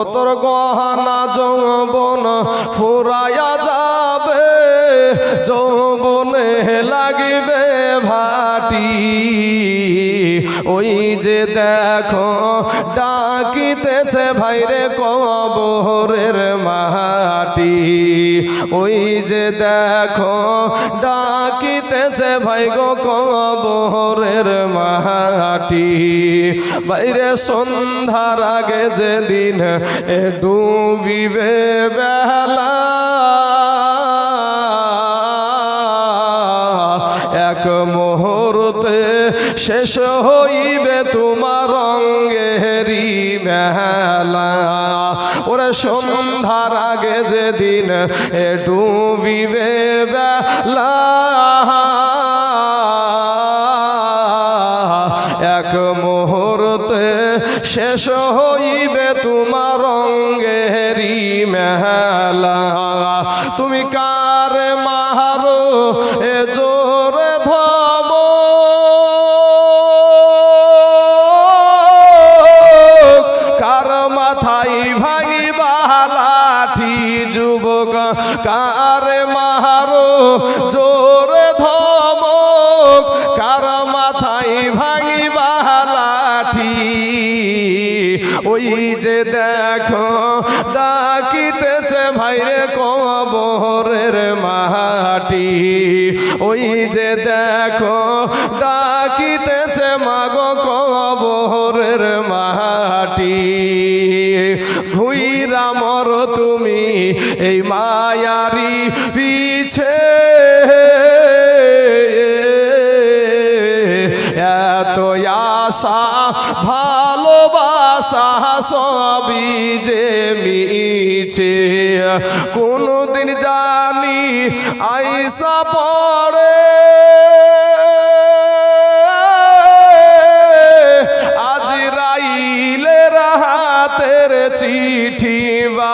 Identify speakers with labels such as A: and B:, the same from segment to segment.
A: তোর গহনা যৌবন ফুরাইয়া যাবে, যৌবনে লাগিবে ভাটি। ওই যে দেখো, ডাকিতেছে ভাইরে কবরের মাটি। ওই যে দেখো, ডাকিতেছে ভাই গো কবরের মাটি। বাইরে সন্ধ্যার আগে যেদিন এ ডুবিবে বেলা। এক মুহূর্তে শেষ হইবে তোমার রঙ্গেরি মেলা। ওরে সন্ধ্যার আগে যেদিন এ ডুবিবে এক মুহূর্তে শেষ হইবে তোমার রঙ্গেরি মেলা। তুমি কার মাহারো এ জোরে ধম? কার মাথায় বালাঠি যুবক, কার মাহারো জোরে ধমক, কার মাথায় ভাঙি বালাঠি ওই যে দেখো, ডাকিতেছে ভাইরে কবরের মাটি। ওই যে দেখো, ডাকিতেছে মাগো কবরের মর তুমি এই মায়ারি পিছে। এত আশা ভালোবাসা সবই যে মিছে। কোনদিন জানি আইসা পড়ে।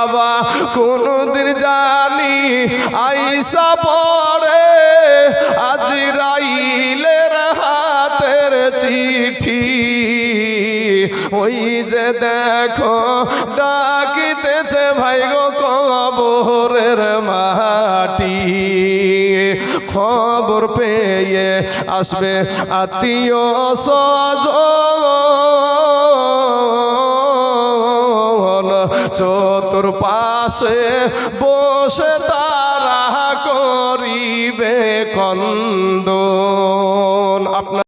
A: বাবা, কোনদিন জানি আইসা পড়ে। আজ রাইলের হাতের চিঠি। ওই যে দেখো, ডাকিতেছে ভাই গো কবরের মাটি। খবর পেয়ে আসবে আত্মীয় সজন চতুর পাশে বসে তারা করিবে আপনার